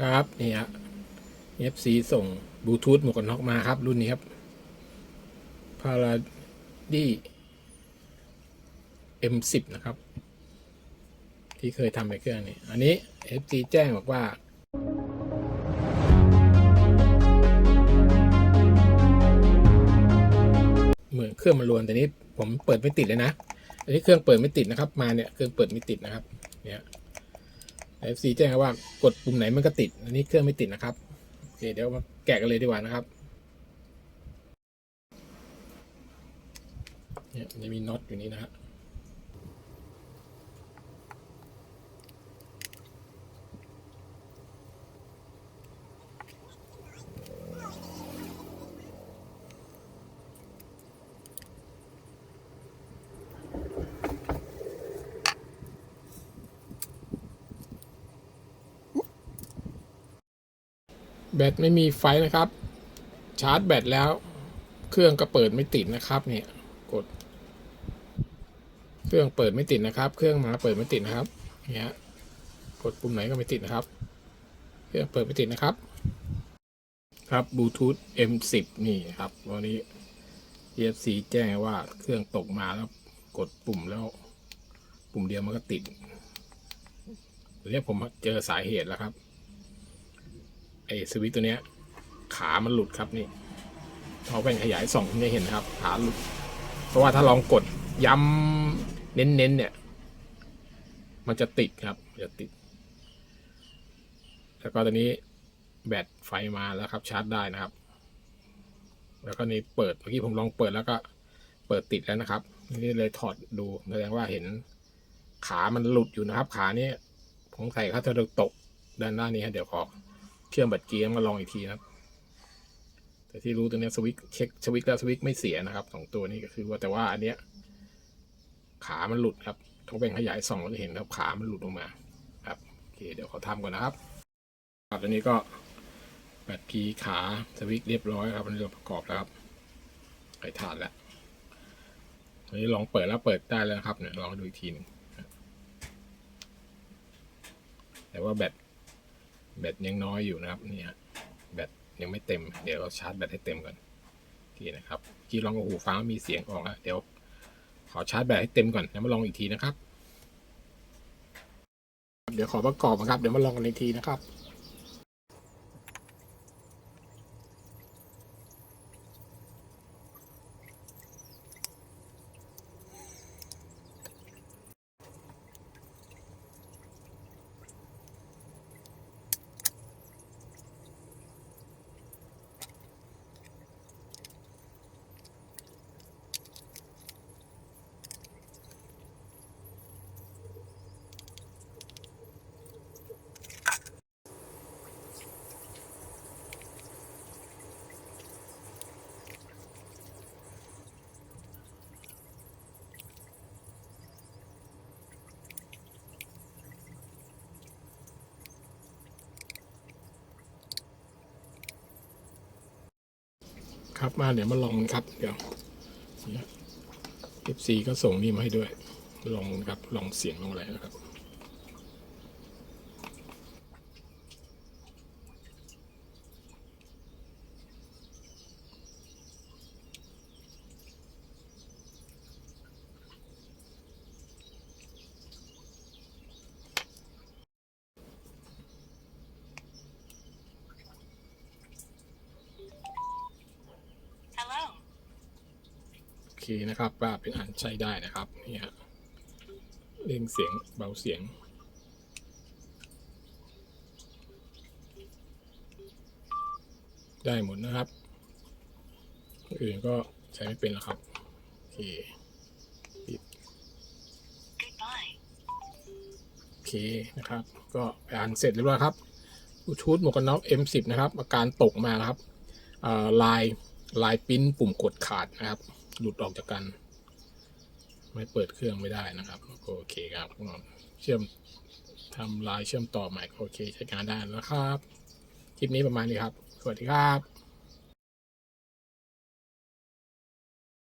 ครับนี่ฮะ FC ส่งบลูทูธหมวกกันน็อกมาครับ รุ่นนี้ครับพาราดี้ M10 นะครับ ที่เคยทำไปเครื่องนี้ อันนี้ FC แจ้งบอกว่าเหมือนเครื่องมันรวนแต่นี้ผมเปิดไม่ติดเลยนะ อันนี้เครื่องเปิดไม่ติดนะครับ มาเนี่ยเครื่องเปิดไม่ติดนะครับ เนี่ย FC แจ้งว่ากดปุ่มไหนมันก็ติด อันนี้เครื่องไม่ติดนะครับ โอเค เดี๋ยวมาแกะกันเลยดีกว่านะครับ เนี่ยจะมีน็อตอยู่นี้นะฮะ แบตไม่มีไฟนะครับ ชาร์จแบตแล้ว เครื่องก็เปิดไม่ติดนะครับเนี่ยกด เครื่องเปิดไม่ติดนะครับ เครื่องมาเปิดไม่ติดนะครับเนี่ยกดปุ่มไหนก็ไม่ติดนะครับ เครื่องเปิดไม่ติดนะครับ ครับบลูทูธ M10 นี่ครับวันนี้ EFC แจ้งว่าเครื่องตกมาแล้วกดปุ่มแล้ว ปุ่มเดียวมันก็ติดเรียกผมเจอสาเหตุแล้วครับ ไอ้สวิตตัวเนี้ย ขามันหลุดครับนี่เอาแว่นขยายส่องคุณจะเห็นครับ ขาหลุด เพราะว่าถ้าลองกดย้ำเน้นๆเนี่ย มันจะติดครับจะติด แล้วก็ตอนนี้แบตไฟมาแล้วครับ ชาร์จได้นะครับ แล้วก็นี่เปิดเมื่อกี้ผมลองเปิดแล้วก็เปิดติดแล้วนะครับนี่เลยถอดดูแสดงว่าเห็นขามันหลุดอยู่นะครับ ขานี้ผมใส่เขาจะตกด้านหน้านี้ฮะเดี๋ยวขอ เชื่อมแบตเกียร์มาลองอีกทีนะครับ แต่ที่รู้ตัวนี้สวิตช์เช็คสวิตช์แล้วสวิตช์ไม่เสียนะครับสองตัวนี้ก็คือว่าแต่ว่าอันเนี้ยขามันหลุดครับเขาเป็นขยายส่องเราจะเห็นครับขามันหลุดออกมาครับโอเคเดี๋ยวขอทำก่อนนะครับครับอันนี้ก็แบตกีย์ขาสวิตช์เรียบร้อยครับอันนี้เราประกอบแล้วครับไขถาดแล้วอันนี้ลองเปิดแล้วเปิดได้แล้วนะครับเนี่ยลองดูอีกทีหนึงแต่ว่าแบต แบตยังน้อยอยู่นะครับนี่ฮะแบตยังไม่เต็ม เดี๋ยวเราชาร์จแบตให้เต็มก่อนทีนะครับที่ลองกับหูฟังมีเสียงออกแล้วเดี๋ยว ขอชาร์จแบตให้เต็มก่อนแล้วมาลองอีกทีนะครับ เดี๋ยวขอประกอบนะครับ เดี๋ยวมาลองกันอีกทีนะครับ ครับมาเดี๋ยวมาลองกันครับ เดี๋ยวเอฟซีก็ส่งนี่มาให้ด้วย ลองครับ ลองเสียงลองอะไรนะครับ Hello. โอ เคนะครับว่าเป็นอันใช้ได้นะครับนี่ฮะเร่งเสียงเบาเสียง ได้หมดนะครับอื่นก็ใช้ไม่เป็นแล้วครับโอเคปิดโอเคนะครับ ก็ไปอ่านเสร็จเรียบร้อยครับบลูทูธหมวกกันน็อก M10 นะครับ อาการตกมานะครับลายลายปิ้นปุ่มกดขาดนะครับ หลุดออกจากกัน ไม่เปิดเครื่องไม่ได้นะครับก็โอเคครับเชื่อมทำลายเชื่อมต่อใหม่ก็โอเคใช้งานได้แล้วครับ คลิปนี้ประมาณนี้ครับ สวัสดีครับ